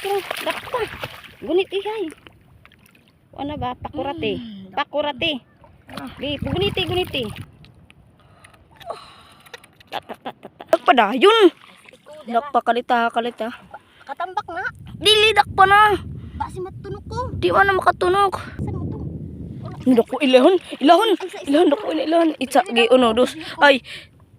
ko. Dakta. Gunit ihay. Ano ba? Pakurate. Pakurate. Di, guniti, guniti. Nagpadayon. Nagpakalita kalita. Katambak na. Dilidak pa na. Basi matunog ko. Di man na makatunog. Saan mo to? Hindi ko ilahon. Ilahon. Ilahon ako ilahon. Itsa gi uno dos. Ay.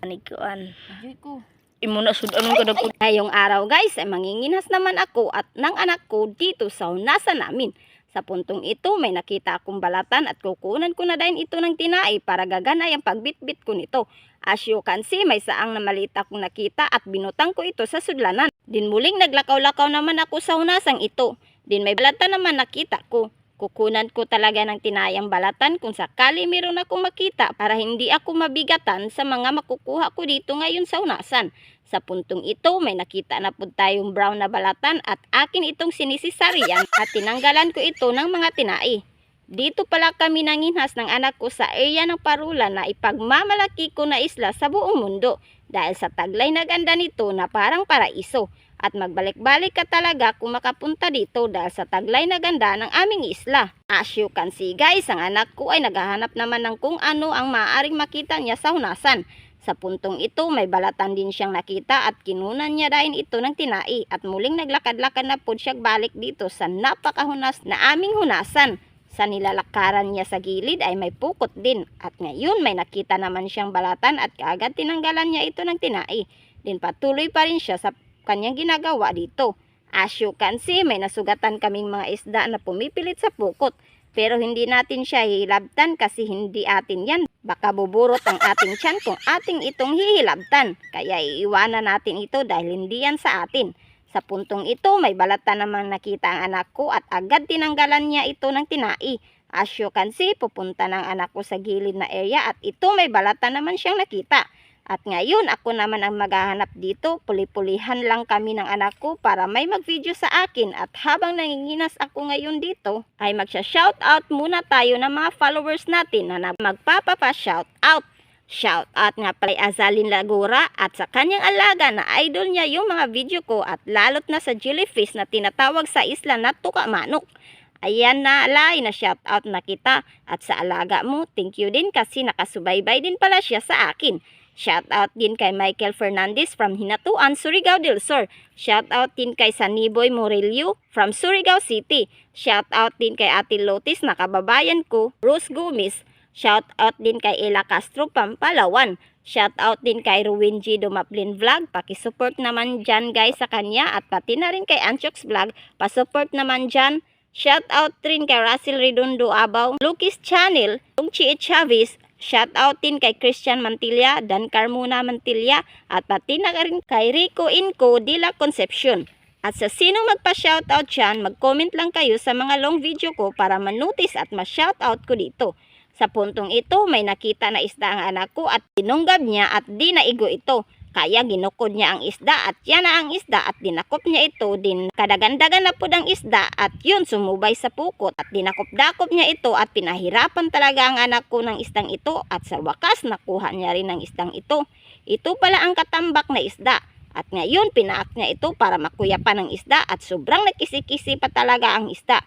Anikuan. Joy ko. Imo na sud anong kadag Ngayong araw guys ay manginginas naman ako at ng anak ko dito sa nasa namin. Sa puntong ito may nakita akong balatan at kukunan ko na din ito ng tinai para gaganay ang pagbitbit ko nito. As you can see may saang na maliit akong nakita at binutang ko ito sa sudlanan. Din muling naglakaw-lakaw naman ako sa hunasang ito. Din may balatan naman nakita ko. Kukunan ko talaga ng tinayang balatan kung sakali meron akong makita para hindi ako mabigatan sa mga makukuha ko dito ngayon sa unasan. Sa puntong ito, may nakita na po tayong brown na balatan at akin itong sinisisarian at tinanggalan ko ito ng mga tinai. Dito pala kami nanginhas ng anak ko sa area ng Parula na ipagmamalaki ko na isla sa buong mundo dahil sa taglay na ganda nito na parang paraiso at magbalik-balik ka talaga kung makapunta dito dahil sa taglay na ganda ng aming isla. As you can see guys, ang anak ko ay naghahanap naman ng kung ano ang maaaring makita niya sa hunasan. Sa puntong ito, may balatan din siyang nakita at kinunan niya dahil ito ng tinai at muling naglakad-lakad na po siya balik dito sa napakahunas na aming hunasan. Sa nilalakaran niya sa gilid ay may pukot din at ngayon may nakita naman siyang balatan at kaagad tinanggalan niya ito ng tinai. Din patuloy pa rin siya sa kanyang ginagawa dito. As you can see, may nasugatan kaming mga isda na pumipilit sa pukot. Pero hindi natin siya hihilabtan kasi hindi atin yan. Baka buburot ang ating tiyan kung ating itong hihilabtan. Kaya iiwanan natin ito dahil hindi yan sa atin. Sa puntong ito, may balatan namang nakita ang anak ko at agad tinanggalan niya ito ng tinai. As you can see, pupunta ng anak ko sa gilid na area at ito may balatan naman siyang nakita. At ngayon, ako naman ang maghahanap dito. Puli-pulihan lang kami ng anak ko para may mag-video sa akin. At habang nanginginas ako ngayon dito, ay magsha-shoutout muna tayo ng mga followers natin na magpapapa-shoutout. Shoutout nga pala Azalin Lagura at sa kanyang alaga na idol niya yung mga video ko at lalot na sa jellyfish na tinatawag sa isla na Tukamanok. Ayan na alay na shoutout na kita at sa alaga mo, thank you din kasi nakasubaybay din pala siya sa akin. Shoutout din kay Michael Fernandez from Hinatuan, Surigao del Sur. Shoutout din kay Saniboy Morelio from Surigao City. Shoutout din kay Ate Lotis na kababayan ko, Rose Gomez. Shoutout din kay Ella Castro Pampalawan. Shoutout din kay Ruwin G. Dumaplin Vlog. Pakisupport naman dyan guys sa kanya at pati na rin kay Anchox Vlog. Pasupport naman dyan. Shoutout rin kay Russell Redondo Abaw, Lucas Channel, Tungchi Chavez, Shoutout din kay Christian Mantilla, Dan Carmona Mantilla, at pati na rin kay Rico Inco de la Concepcion. At sa sinong magpa-shoutout dyan, mag-comment lang kayo sa mga long video ko para ma-notice at ma-shoutout ko dito. Sa puntong ito, may nakita na isda ang anak ko at tinunggab niya at di naigo ito. Kaya ginukod niya ang isda at yan na ang isda at dinakop niya ito din kadagandagan na po ng isda at yun sumubay sa pukot at dinakop-dakop niya ito at pinahirapan talaga ang anak ko ng isdang ito at sa wakas nakuha niya rin ang isdang ito. Ito pala ang katambak na isda at ngayon pinaak niya ito para makuyapan ng isda at sobrang nakisi-kisi pa talaga ang isda.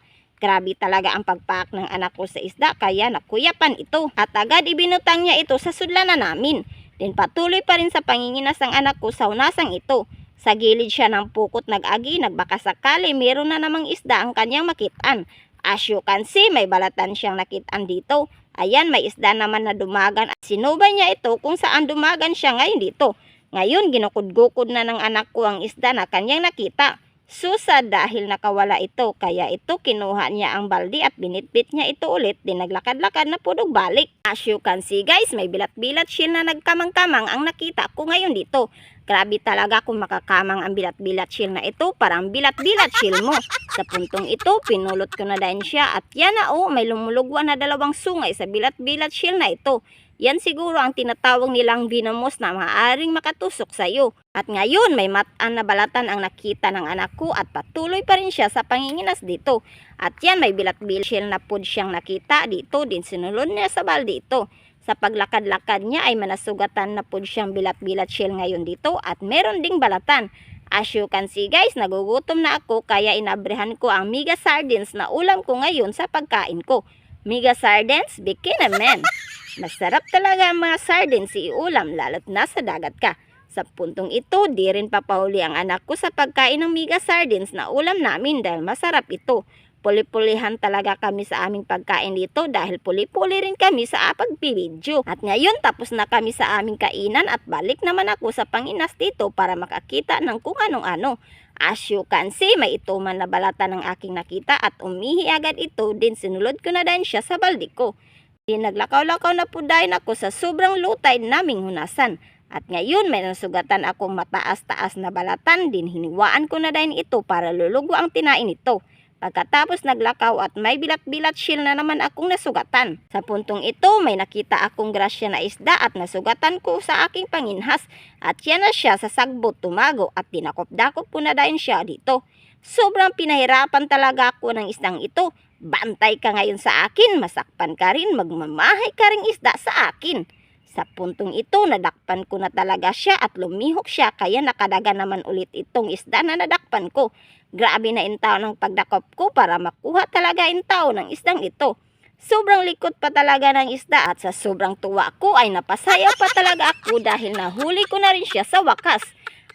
Grabe talaga ang pagpaak ng anak ko sa isda kaya nakuyapan ito at agad ibinutang niya ito sa sudlanan namin. Din patuloy pa rin sa panginginas ng anak ko sa unasang ito. Sa gilid siya ng pukot nag-agi, nagbaka sakali meron na namang isda ang kanyang makitaan. As you can see, may balatan siyang nakitaan dito. Ayan, may isda naman na dumagan at sinubay niya ito kung saan dumagan siya ngayon dito. Ngayon, ginukod-gukod na ng anak ko ang isda na kanyang nakita. Susa dahil nakawala ito, kaya ito kinuha niya ang baldi at binitbit niya ito ulit, din naglakad-lakad na pudog balik. As you can see guys, may bilat-bilat shield na nagkamang-kamang ang nakita ko ngayon dito. Grabe talaga kung makakamang ang bilat-bilat shield na ito, parang bilat-bilat shield mo. Sa puntong ito, pinulot ko na din siya at yan na oh, may lumulugwa na dalawang sungay sa bilat-bilat shield na ito. Yan siguro ang tinatawag nilang venomous na maaaring makatusok sa iyo. At ngayon, may mataan na balatan ang nakita ng anak ko at patuloy pa rin siya sa panginginas dito. At yan, may bilat-bilat shield na pod siyang nakita dito din sinulod niya sa balde ito. Sa paglakad-lakad niya ay manasugatan na po siyang bilat-bilat shell ngayon dito at meron ding balatan. As you can see guys, nagugutom na ako kaya inabrehan ko ang Mega Sardines na ulam ko ngayon sa pagkain ko. Mega Sardines, bikini man. Masarap talaga ang mga sardines iulam lalo't nasa dagat ka. Sa puntong ito, di rin papahuli ang anak ko sa pagkain ng Mega Sardines na ulam namin dahil masarap ito. Puli-pulihan talaga kami sa aming pagkain dito dahil puli-puli rin kami sa pagbibidyo. At ngayon tapos na kami sa aming kainan at balik naman ako sa panginas dito para makakita ng kung anong-ano. As you can see, may ituman na balata ng aking nakita at umihi agad ito din sinulod ko na din siya sa balde ko. Di naglakaw-lakaw na po dahil ako sa sobrang lutay naming hunasan. At ngayon may nasugatan akong mataas-taas na balatan din hiniwaan ko na din ito para lulugo ang tinain ito. Pagkatapos naglakaw at may bilat-bilat shield na naman akong nasugatan. Sa puntong ito may nakita akong grasya na isda at nasugatan ko sa aking panginhas at yan na siya sa sagbot tumago at dinakop-dakop ko na din siya dito. Sobrang pinahirapan talaga ako ng isdang ito. Bantay ka ngayon sa akin, masakpan ka rin, magmamahay ka rin isda sa akin. Sa puntong ito, nadakpan ko na talaga siya at lumihok siya kaya nakadaga naman ulit itong isda na nadakpan ko. Grabe na intaw ng pagdakop ko para makuha talaga intaw ng isdang ito. Sobrang likot pa talaga ng isda at sa sobrang tuwa ko ay napasaya pa talaga ako dahil nahuli ko na rin siya sa wakas.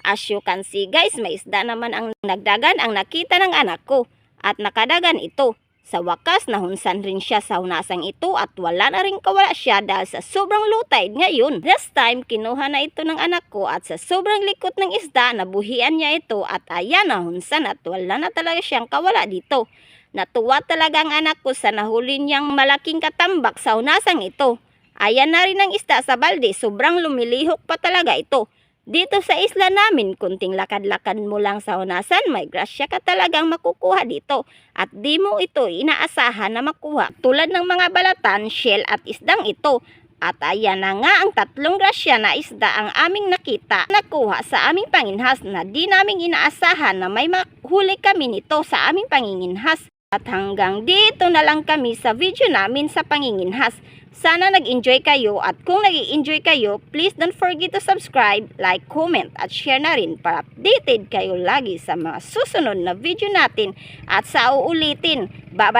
As you can see guys, may isda naman ang nagdagan ang nakita ng anak ko at nakadagan ito. Sa wakas, nahunsan rin siya sa hunasang ito at wala na rin kawala siya dahil sa sobrang lutay ngayon. This time, kinuha na ito ng anak ko at sa sobrang likot ng isda, nabuhian niya ito at ayan, nahunsan at wala na talaga siyang kawala dito. Natuwa talaga ang anak ko sa nahuli niyang malaking katambak sa hunasang ito. Ayan na rin ang isda sa balde, sobrang lumilihok pa talaga ito. Dito sa isla namin, kunting lakad-lakad mo lang sa hunasan, may grasya ka talagang makukuha dito. At di mo ito inaasahan na makuha. Tulad ng mga balatan, shell at isdang ito. At ayan na nga ang tatlong grasya na isda ang aming nakita nakuha sa aming panginhas na di naming inaasahan na may mahuli kami nito sa aming panginginhas. At hanggang dito na lang kami sa video namin sa panginginhas. Sana nag-enjoy kayo at kung nag enjoy kayo, please don't forget to subscribe, like, comment at share na rin para updated kayo lagi sa mga susunod na video natin at sa uulitin.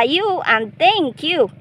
You and thank you!